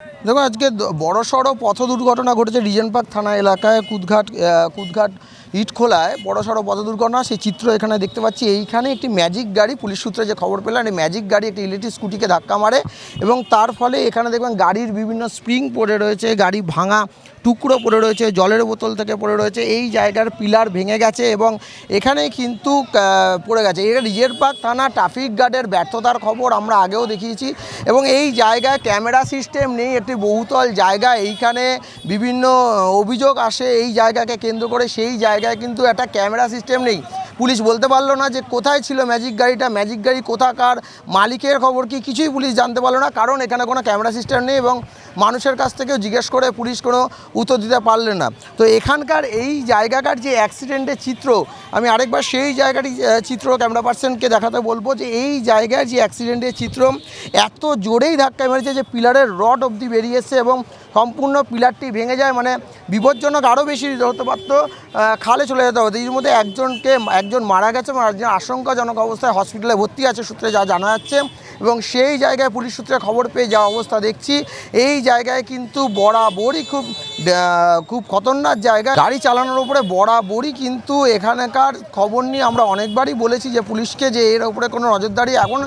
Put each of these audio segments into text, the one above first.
Hey! দেখো, আজকে বড় সড়ো পথ দুর্ঘটনা ঘটেছে রিজেন পার্ক থানা এলাকায়, কুদঘাট কুদঘাট ইটখোলায় বড় সড়ো পথ দুর্ঘটনা, সেই চিত্র এখানে দেখতে পাচ্ছি। এইখানে একটি ম্যাজিক গাড়ি, পুলিশ সূত্রে যে খবর পেলাম, এই ম্যাজিক গাড়ি একটি ইলেকট্রিক স্কুটিকে ধাক্কা মারে এবং তার ফলে এখানে দেখবেন গাড়ির বিভিন্ন স্প্রিং পড়ে রয়েছে, গাড়ি ভাঙা টুকরো পড়ে রয়েছে, জলের বোতল থেকে পড়ে রয়েছে। এই জায়গার পিলার ভেঙে গেছে এবং এখানে কিন্তু পড়ে গেছে। এটা রিজের পার্ক থানা ট্রাফিক গার্ডের ব্যর্থতার খবর আমরা আগেও দেখিয়েছি এবং এই জায়গায় ক্যামেরা সিস্টেম নেই একটি বহুতল জায়গা, এইখানে বিভিন্ন অভিযোগ আসে, এই জায়গাকে কেন্দ্র করে, সেই জায়গায় কিন্তু একটা ক্যামেরা সিস্টেম নেই। পুলিশ বলতে পারল না যে কোথায় ছিল ম্যাজিক গাড়িটা, ম্যাজিক গাড়ি কোথাকার, মালিকের খবর কি, কিছুই পুলিশ জানতে পারল না, কারণ এখানে কোনো ক্যামেরা সিস্টেম নেই এবং মানুষের কাছ থেকেও জিজ্ঞেস করে পুলিশ কোনো উত্তর দিতে পারলেন না। তো এখানকার এই জায়গাকার যে অ্যাক্সিডেন্টের চিত্র, আমি আরেকবার সেই জায়গাটি চিত্র ক্যামেরা পার্সনকে দেখাতে বলব যে এই জায়গার যে অ্যাক্সিডেন্টের চিত্র, এত জোরেই ধাক্কা মেরেছে যে পিলারের রড অবধি বেরিয়ে এসছে এবং সম্পূর্ণ পিলারটি ভেঙে যায়। মানে বিপজ্জনক আরও বেশি হতে পারতো খালে চলে যেতে হতো এর মধ্যে একজনকে, একজন মারা গেছে এবং একজন আশঙ্কাজনক অবস্থায় হসপিটালে ভর্তি আছে সূত্রে যা জানা যাচ্ছে এবং সেই জায়গায় পুলিশ সূত্রে খবর পেয়ে যা অবস্থা দেখছি। এই জায়গায় কিন্তু বরাবরই খুব খুব খতরনাক জায়গা। গাড়ি চালানোর উপরে বরাবরই কিন্তু এখানকার খবর নিয়ে আমরা অনেকবারই বলেছি যে পুলিশকে যে এর উপরে কোনো নজরদারি। এখন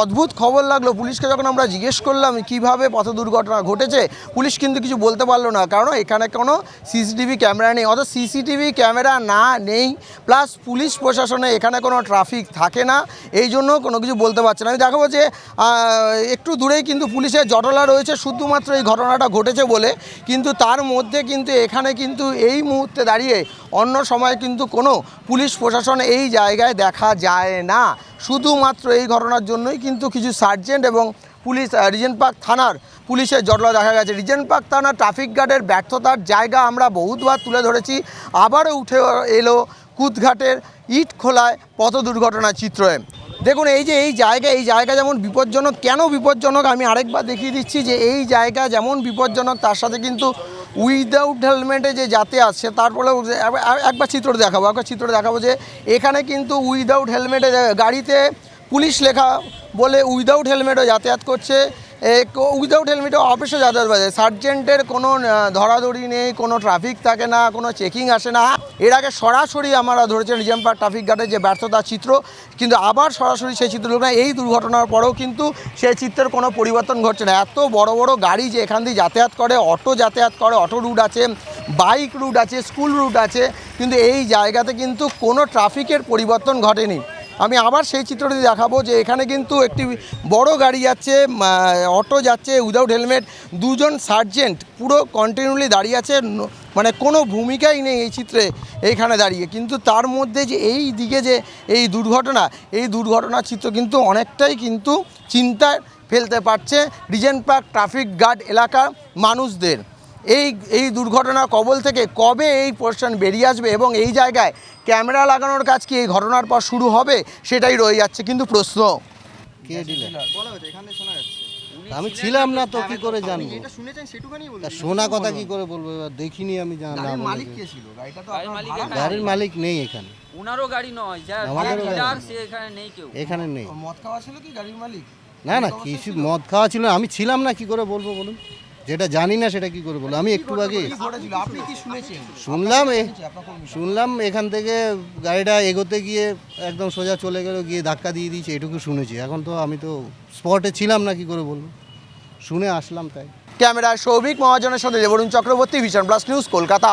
অদ্ভুত খবর লাগল, পুলিশকে যখন আমরা জিজ্ঞেস করলাম কীভাবে পথ দুর্ঘটনা ঘটেছে, পুলিশ কিন্তু কিছু বলতে পারল না। কারণ এখানে কোনো সিসিটিভি ক্যামেরা নেই অত সিসিটিভি ক্যামেরা না নেই, প্লাস পুলিশ প্রশাসনে এখানে কোনো ট্রাফিক থাকে না, এই জন্য কোনো কিছু বলতে পারছে না। আমি দেখাবো যে একটু দূরেই কিন্তু পুলিশের জটলা রয়েছে, শুধুমাত্র এই ঘটনাটা ঘটেছে বলে কিন্তু তার মধ্যে কিন্তু এখানে কিন্তু এই মুহূর্তে দাঁড়িয়ে অন্য সময় কিন্তু কোনো পুলিশ প্রশাসন এই জায়গায় দেখা যায় না। শুধুমাত্র এই ঘটনার জন্যই কিন্তু কিছু সার্জেন্ট এবং পুলিশ রিজেন্ট পার্ক থানার পুলিশের জটলা দেখা গেছে। রিজেন্ট পার্ক থানার ট্রাফিক গার্ডের ব্যর্থতার জায়গা আমরা বহুতবার তুলে ধরেছি। আবারও উঠে এলো কুদঘাটের ইট খোলায় পথ দুর্ঘটনার চিত্রে দেখুন, এই যে এই জায়গা এই জায়গা যেমন বিপজ্জনক, কেন বিপজ্জনক? আমি আরেকবার দেখিয়ে দিচ্ছি যে এই জায়গা যেমন বিপজ্জনক, তার সাথে কিন্তু উইদাউট হেলমেটে যে যাতে আসছে তারপরে একবার চিত্র দেখাবো, একবার চিত্র দেখাবো যে এখানে কিন্তু উইদাউট হেলমেটে গাড়িতে পুলিশ লেখা বলে উইদাউট হেলমেটও যাতায়াত করছে। উইদাউট হেলমেটে অফিসে যাতায়াত বাজে সার্জেন্টের কোনো ধরাধরি নেই, কোনো ট্রাফিক থাকে না, কোনো চেকিং আসে না। এর আগে সরাসরি আমরা ধরেছেন রিজার্ভ পার্ক ট্রাফিক গার্ডের যে ব্যর্থতার চিত্র, কিন্তু আবার সরাসরি সেই চিত্র না এই দুর্ঘটনার পরেও কিন্তু সেই চিত্রের কোনো পরিবর্তন ঘটছে না। এত বড় বড় গাড়ি যে এখান দিয়ে যাতায়াত করে, অটো যাতায়াত করে, অটো রুট আছে বাইক রুট আছে স্কুল রুট আছে, কিন্তু এই জায়গাতে কিন্তু কোনো ট্রাফিকের পরিবর্তন ঘটেনি। আমি আবার সেই চিত্রটি দেখাবো যে এখানে কিন্তু একটি বড় গাড়ি যাচ্ছে অটো যাচ্ছে উইদাউট হেলমেট দুজন সার্জেন্ট পুরো কন্টিনিউলি দাঁড়িয়ে আছে মানে কোনো ভূমিকাই নেই এই চিত্রে এইখানে দাঁড়িয়ে। কিন্তু তার মধ্যে যে এই দিকে যে এই দুর্ঘটনা এই দুর্ঘটনার চিত্র কিন্তু অনেকটাই কিন্তু চিন্তায় ফেলতে পারছে রিজেন্ট পার্ক ট্রাফিক গার্ড এলাকার মানুষদের। এই এই দুর্ঘটনার কবল থেকে কবে এই পোর্শন বেরিয়ে আসবে এবং এই জায়গায় ক্যামেরা লাগানোর কাজ কি এই ঘটনার পর শুরু হবে সেটাই রয়ে যাচ্ছে কিন্তু প্রশ্ন। কে ডিলার আমি ছিলাম না তো কি করে জানব? শুনেছেন সেটুখানি তা শোনা কথা কি করে বলব? এবার দেখিনি আমি জানলাম মালিক কে ছিল? গাড়িটা তো গাড়ির মালিক এখানে। গাড়ির মালিক নেই এখানে। ওনারও গাড়ি নয় যা আমাদেরও গাড়ি ডিলার সে এখানে নেই কেউ। এখানে নেই। মদ খাওয়া ছিল কি গাড়ির মালিক? না না কিছু মদ খাওয়া ছিল না, আমি ছিলাম না কি করে বলব বলুন? যেটা জানি না সেটা কি করে বলো? আমি একটু আগে কি ঘটেছিল? আপনি কি শুনেছেন? শুনলাম শুনলাম এখান থেকে গাড়িটা এগোতে গিয়ে একদম সোজা চলে গেল গিয়ে ধাক্কা দিয়ে দিয়েছে এটুকু শুনেছি। এখন তো আমি তো স্পটে ছিলাম না কি করে বলব? শুনে আসলাম তাই। ক্যামেরা সৌভিক মহাজনের সাথে Debarun Chakraborty vision plus news Kolkata.